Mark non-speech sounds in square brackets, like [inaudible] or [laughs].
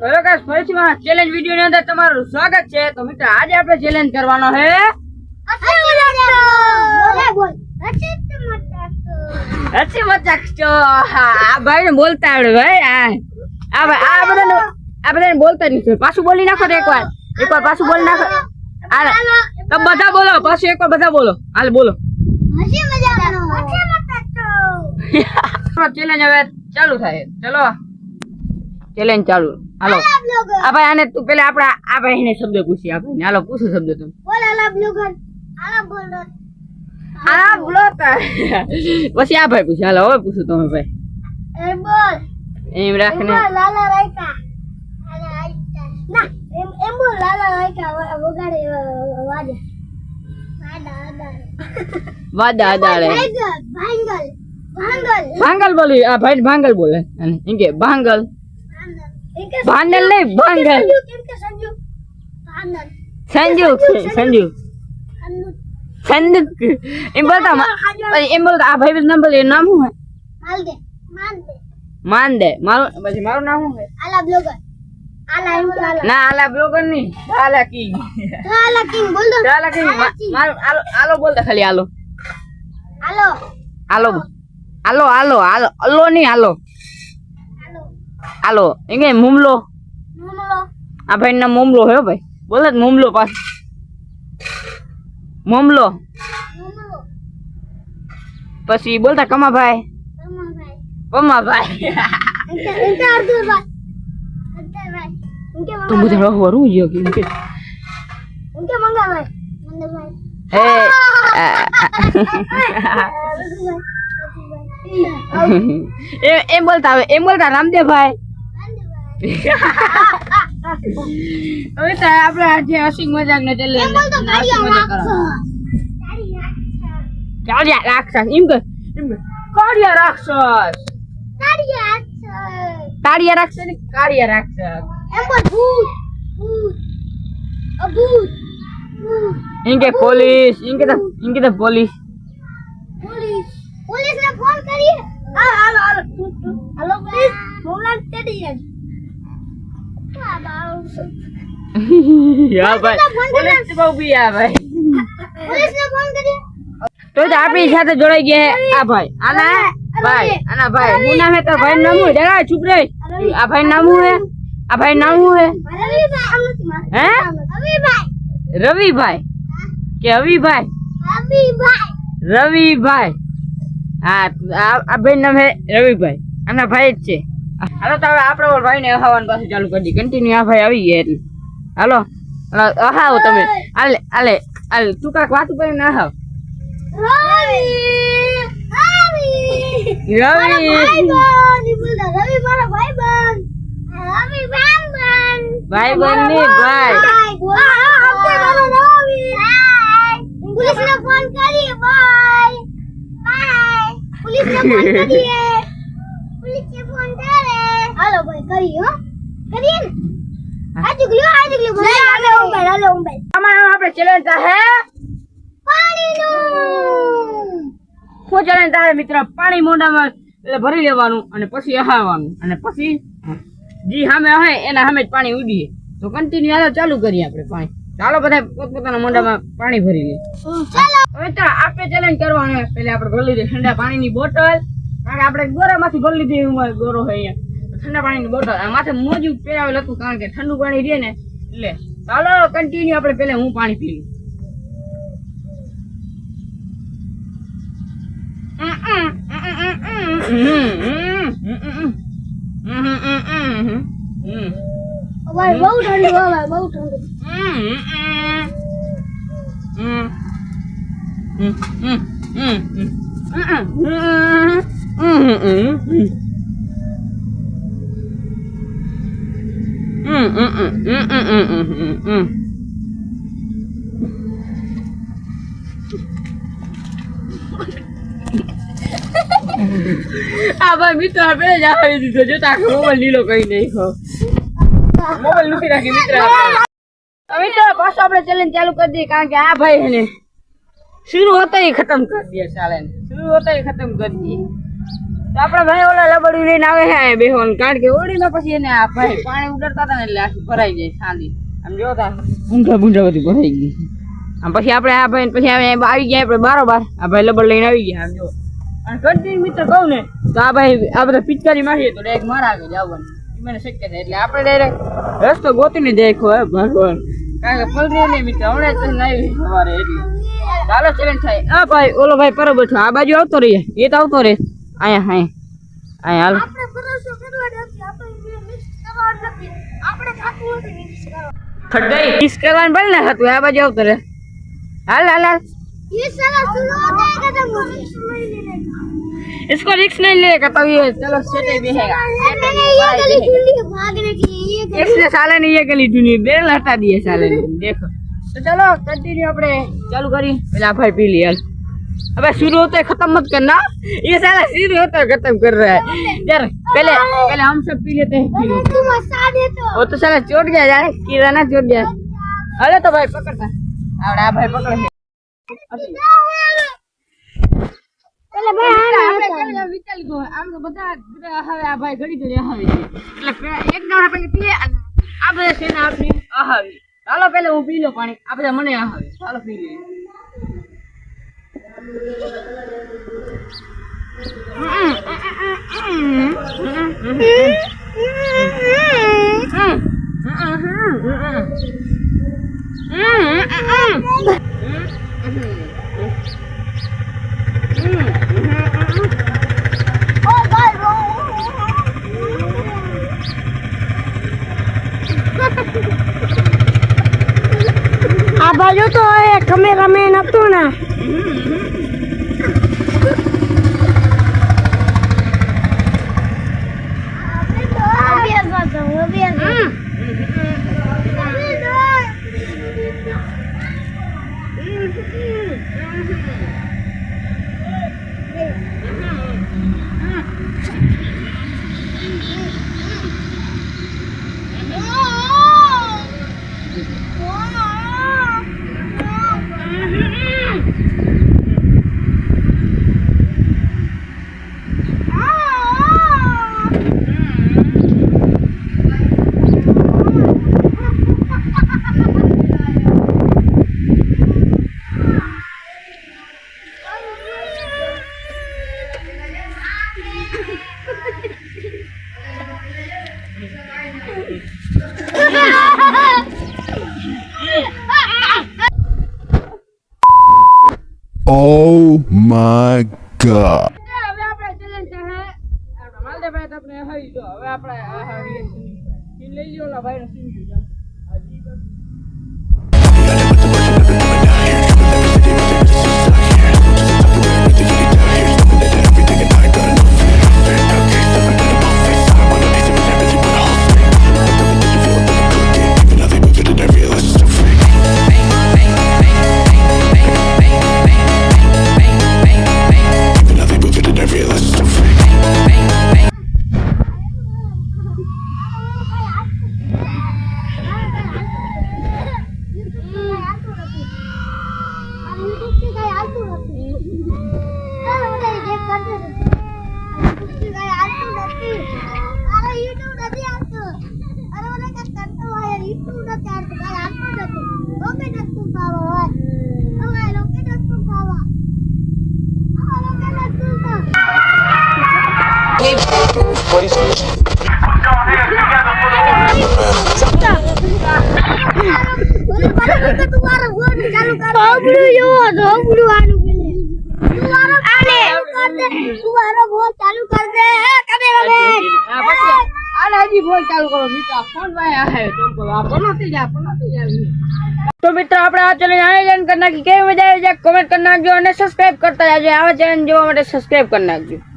Guys ફરીથી challenge video ની અંદર તમારું સ્વાગત છે. તો મિત્ર, આજે આપણે ચેલેન્જ કરવાનો છે. હસી મજાક છો. આ ભાઈ ને બોલતા આવડે ભાઈ, આ ભાઈ આ બધાને આ બધાને બોલતા નહીં પાછું બોલી નાખો તો એકવાર. એકવાર પાછું બોલી નાખો. હાલ. તમે બધા બોલો, પાછું એકવાર બધા બોલો. હાલ, બોલો. [laughs] ચેલેન્જ હવે ચાલુ થાય. ચલો. ચેલેન્જ ચાલુ. હાલો. આ ભાઈ આને તું પેલા આપડા આ ભાઈ ને શબ્દ પૂછી આ ભાઈ હાલો પૂછો શબ્દ તમે આ બોલો તા. પછી આ ભાઈ પૂછે. હાલો હવે પૂછો તમે ભાઈ. એમ રાખીને. વાદા. અદાળે ભાંગલ બોલી આ ભાઈ ભાંગલ બોલે. અને એમ કે ભાંગલ. ભાંડલ નહીં ભાંડલ સંજુક સંજુક સંજુક એમ બોલતા એમ બોલતા આ ભાઈ નામ બોલે એનું નામ શું હે માન દે મારું પછી મારું નામ શું હે ના આલા બ્લોગર નહીં. આલા કી આલા કી મા- મારું આલો આલો બોલતા ખાલી આલો. આલો. આલો. આલો આલો અલ્લો નહીં આલો. આલો એમ કે મુમલો. આ ભાઈ નામ મુમલો હે ભાઈ. બોલે મુમલો પાસ મુમલો. પછી બોલતા કમાભાઈ કમાભાઈ તું બધા રહો વરું કે એમ કે? હે [laughs] એમ એમ બોલતા એમ બોલતા રામદેવભાઈ હવે તો આપણે આજે હસી મજાક ને ચાલે કાળિયા રાક્ષસ એમ કે એમ કે કાળિયા રાક્ષસ કાળિયા રાક્ષસ ને કાળિયા રાક્ષસ એમ કે પોલીસ એમ કે એમ કે પોલીસ. પોલીસ ને ફોન કરીએ. હાલો હાલો હાલો હાલો પોલીસ તેડી જાય તો આપણી સાથે જોડાઈ ગયા આ ભાઈ. આના ભાઈ. આના ભાઈ. હું નામે હે તો ભાઈ નામ હું જરા ચૂપ રે આ ભાઈ નામ હું હે? આ ભાઈ નામ હું? હે હે? રવિભાઈ. કે અવિભાઈ રવિભાઈ. રવિભાઈ. હા આ આ ભાઈ નામ હે રવિભાઈ. આના ભાઈ જ છે. હાલો તો હવે આપણે ભાઈ ભાઈને હવાનું પાછું ચાલુ કરી દી. કન્ટિન્યુ આ ભાઈ આવી ગયા એટલે. હાલો? હાલો અહાવો તમે. હાલે હાલે હાલે. તું કાક વાત ઉપર ના હાવ રવિ રવિ. ભાઈ ભાઈબંધ રવિ ભાઈબંધ. ભાઈબંધ. ની ભાઈ. પોલીસ ને ફોન કરીએ બાય બાય પોલીસ ને ફોન કરીએ પોલીસ ને ફોન કરે કરીએ આમાં આપણે ચેલેન્જ હે? પાણીનું. શું ચેલેન્જ થાય મિત્ર? પાણી મોઢામાં એટલે ભરી લેવાનું અને પછી અહાવાનું અને પછી જી સામે હે એના સામે જ પાણી ઉડીએ. તો કન્ટિન્યુ હાલો ચાલુ કરીએ આપણે પાણી. ચાલો બધા પોતપોતાના મોઢામાં પાણી ભરી લઈએ ચાલો. હવે તો આપણે ચેલેન્જ કરવાનું. પહેલા આપણે ભરી લીધી ઠંડા પાણીની બોટલ કારણ કે આપણે ગોરામાંથી ભરી લીધી ગોરો હોય અહીંયા. ઠંડા પાણીની બોટલ માથે મોજું પહેરાવેલ હતું કારણ કે ઠંડુ પાણી રહે ને એટલે ચાલો કન્ટિન્યુ આપણે પહેલા હું પાણી પી હમ હમ બહુ ઠંડુ Mm, mm, mm, mm, mm, mm, mm, mm. આવા આપણે જ આવી દીધો. જો તાકે મોબાઈલ લીલો કઈ નહીં ખો મોબાઈલ લૂકી નાખી મિત્ર હવે તો આપણે ચેલેન્જ ચાલુ કરી દઈએ કારણ કે આ ભાઈ ને શરૂ હોતા ખતમ કરી દઈએ ચાલે શરૂ હોતા ખતમ કરી દઈએ. આપડા ભાઈ ઓલા લબડ્યું લઈને આવે છે બેહોન કારણ કે ઓળીમાં પછી એને આ ભાઈ પાણી ઉડરતા હતા ને એટલે આખી ભરાઈ જાય ખાલી આમ જોતા ઊંઘા બુંઢા બધી ભરાઈ ગઈ આમ પછી આપણે આ ભાઈ પછી આવી ગયા આપણે બારોબાર આ ભાઈ લબડ લઈને આવી ગયા આમ જો અને કન્ટિન્યુ મિત્ર કહું ને તો આ ભાઈ આ બધા પિચકારી મારીએ તો ડાયરેક્ટ મારા આગળ જવાનું મને શક્ય છે એટલે આપણે ડાયરેક્ટ રસ્તો ગોતીને દેખો હે ભગવાન કારણ કે પલરી નહીં મિત્ર હમણાં જ લાવી સવારે એટલે ચાલો ચેલેન્જ થાય આ ભાઈ ઓલો ભાઈ બરોબર છે આ બાજુ આવતો રહીએ એ તો આવતો રહે અહીંયા અહીંયા અહીંયા હાલ આપણે ભરોસો કરવો નથી આપણે મિક્સ કરવાનું નથી આપણે ખાતું નથી મિક્સ કરવા ખડગાઈ કિસ કરવાનું બળ ને હતું આ બાજુ આવતો રહે હાલ હાલ હાલ ये साला शुरू हो जाएगा तो मिक्स नहीं लेगा इसको रिक्स नहीं लेगा तो ये चलो सेटे बेहेगा मैंने ये गली ढूंढी है भागने की ये गली इसने साले ने ये गली चुनी बेरल हटा दिए साले ने देखो तो चलो कंटिन्यू अपने चालू करी पहले आप भाई पी लिया अबे शुरू होते खत्म मत करना ये साला शुरू होता है खत्म कर रहा है यार पहले पहले हम सब पी लेते हैं पी लो। तुम हंसा दे तो वो तो साला चोट गया यार किराना चोट गया अरे तो भाई पकड़ता आवड़े आ भाई पकड़ है चले भाई આપણે કાલે વિચારી ગયો આમ તો બધા બધા હવે આ ભાઈ ઘડી ઘડી આવી એટલે પે- એક દાડા પછી પીએ અને આ બધા છે ને આપની આહાવી ચાલો પેલા હું પી લો પાણી આ બધા મને આહાવી ચાલો પી લઈએ આ બાજુ તો એ કેમેરામેન હતું ને. અભ્યાસ [laughs] Oh my god. હવે આપણે ચેલેન્જ છે આપણે માલદેભાઈ તો આપણે આવી જો હવે આપણે આહાવી સીન લઈ લ્યો ઓલા ભાઈનો તો મિત્રો આપણે આ ચેનલ આયોજન કરી નાખી કેવી મજા આવી જાય કોમેન્ટ કરી નાખજો અને સબસ્ક્રાઇબ કરતા જાજો આવા ચેનલ જોવા માટે સબસ્ક્રાઇબ કરી નાખજો